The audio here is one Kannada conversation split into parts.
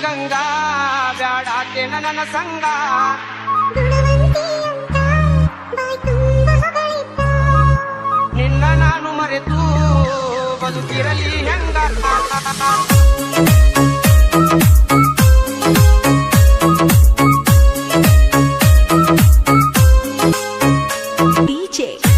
ಗಂಗಾ ಬ್ಯಾಡಾಕೆ ನನ್ನ ಸಂಗ ನಿನ್ನ ನಾನು ಮರೆತು ಬದುಕಿರಲಿ ಹೆಂಗ DJ.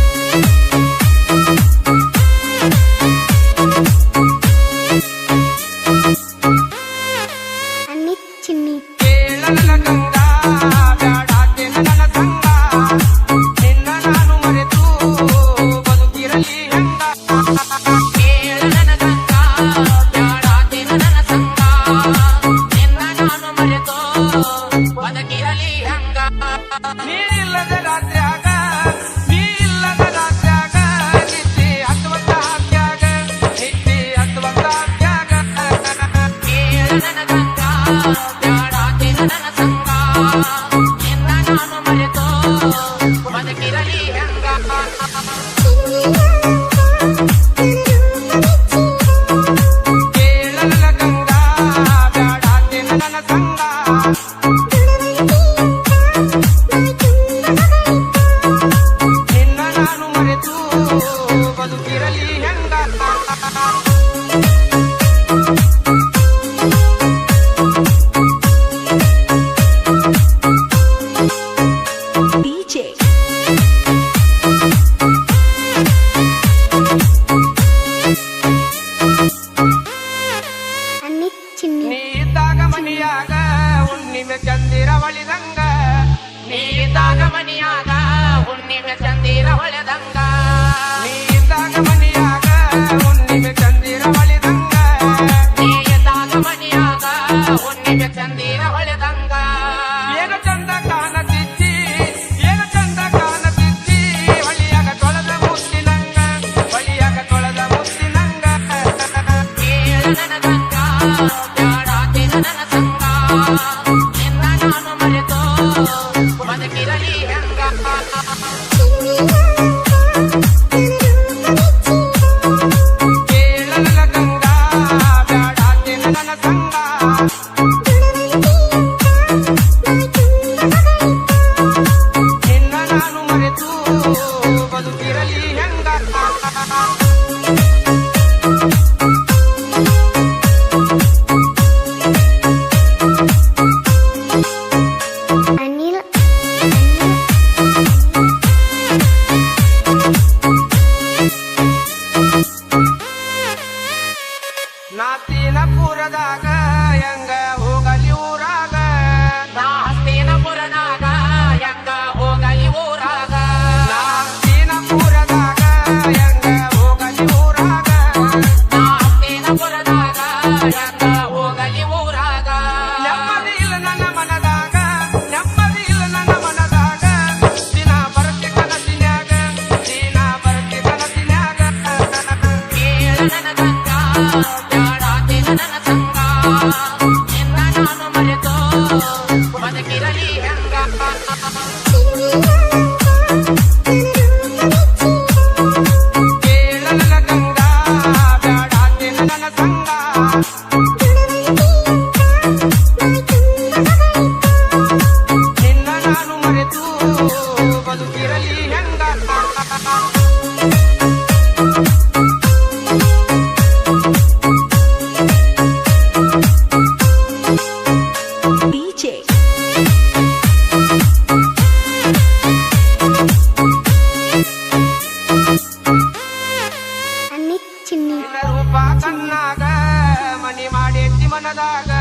உன்னிம சந்திர வழிதங்க நீ தாக மணியாக உன்னிம சந்திர வழிதங்க ನಾತಿನ ಪುರದಾಗ Ooh. Canadá.